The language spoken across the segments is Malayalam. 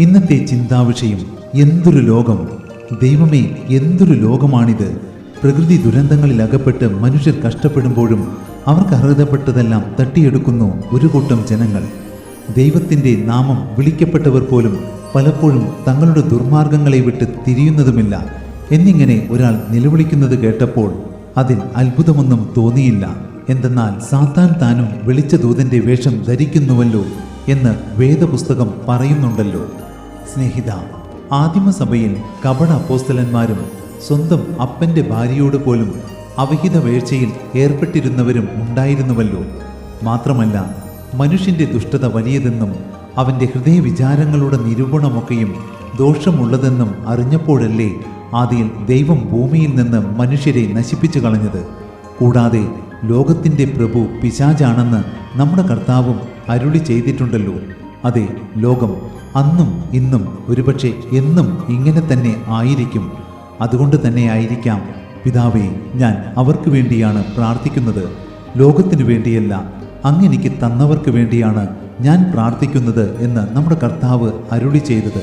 ഇന്നത്തെ ചിന്താവിഷയം എന്തൊരു ലോകം? ദൈവമേ എന്തൊരു ലോകമാണിത്? പ്രകൃതി ദുരന്തങ്ങളിൽ അകപ്പെട്ട് മനുഷ്യർ കഷ്ടപ്പെടുമ്പോഴും അവർക്ക് അർഹതപ്പെട്ടതെല്ലാം തട്ടിയെടുക്കുന്നു ഒരു കൂട്ടം ജനങ്ങൾ. ദൈവത്തിന്റെ നാമം വിളിക്കപ്പെട്ടവർ പോലും പലപ്പോഴും തങ്ങളുടെ ദുർമാർഗങ്ങളെ വിട്ട് തിരിയുന്നതുമില്ല. എന്നിങ്ങനെ ഒരാൾ നിലവിളിക്കുന്നത് കേട്ടപ്പോൾ അതിൽ അത്ഭുതമൊന്നും തോന്നിയില്ല. എന്തെന്നാൽ സാത്താൻ താനും വെളിച്ച ദൂതന്റെ വേഷം ധരിക്കുന്നുവല്ലോ എന്ന് വേദപുസ്തകം പറയുന്നുണ്ടല്ലോ. സ്നേഹിത ആദിമസഭയിൽ കപട അപ്പോസ്തലന്മാരും സ്വന്തം അപ്പന്റെ ഭാര്യയോട് പോലും അവഹിത വീഴ്ചയിൽ ഏർപ്പെട്ടിരുന്നവരും ഉണ്ടായിരുന്നുവല്ലോ. മാത്രമല്ല മനുഷ്യന്റെ ദുഷ്ടത വലിയതെന്നും അവന്റെ ഹൃദയവിചാരങ്ങളുടെ നിരൂപണമൊക്കെയും ദോഷമുള്ളതെന്നും അറിഞ്ഞപ്പോഴല്ലേ ആദ്യം ദൈവം ഭൂമിയിൽ നിന്ന് മനുഷ്യരെ നശിപ്പിച്ചു കളഞ്ഞത്. കൂടാതെ ലോകത്തിന്റെ പ്രഭു പിശാചാണെന്ന് നമ്മുടെ കർത്താവും അരുളി ചെയ്തിട്ടുണ്ടല്ലോ. അതെ ലോകം അന്നും ഇന്നും ഒരുപക്ഷെ എന്നും ഇങ്ങനെ തന്നെ ആയിരിക്കും. അതുകൊണ്ട് തന്നെ ആയിരിക്കാം. പിതാവേ ഞാൻ അവർക്ക് വേണ്ടിയാണ് പ്രാർത്ഥിക്കുന്നത്. ലോകത്തിനു വേണ്ടിയല്ല അങ്ങെനിക്ക് തന്നവർക്ക് വേണ്ടിയാണ് ഞാൻ പ്രാർത്ഥിക്കുന്നത് എന്ന് നമ്മുടെ കർത്താവ് അരുളി ചെയ്തത്.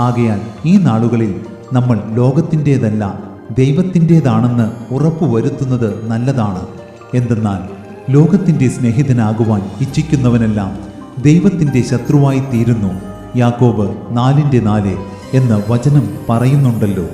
ആകയാൽ ഈ നാളുകളിൽ നമ്മൾ ലോകത്തിന്റേതല്ല ദൈവത്തിന്റേതാണെന്ന് ഉറപ്പുവരുത്തുന്നത് നല്ലതാണ്. എന്തെന്നാൽ ലോകത്തിന്റെ സ്നേഹിതനാകുവാൻ ഇച്ഛിക്കുന്നവനെല്ലാം ദൈവത്തിന്റെ ശത്രുവായി തീരുന്നു യാക്കോബ് നാലിന്റെ നാല് എന്ന വചനം പറയുന്നുണ്ടല്ലോ.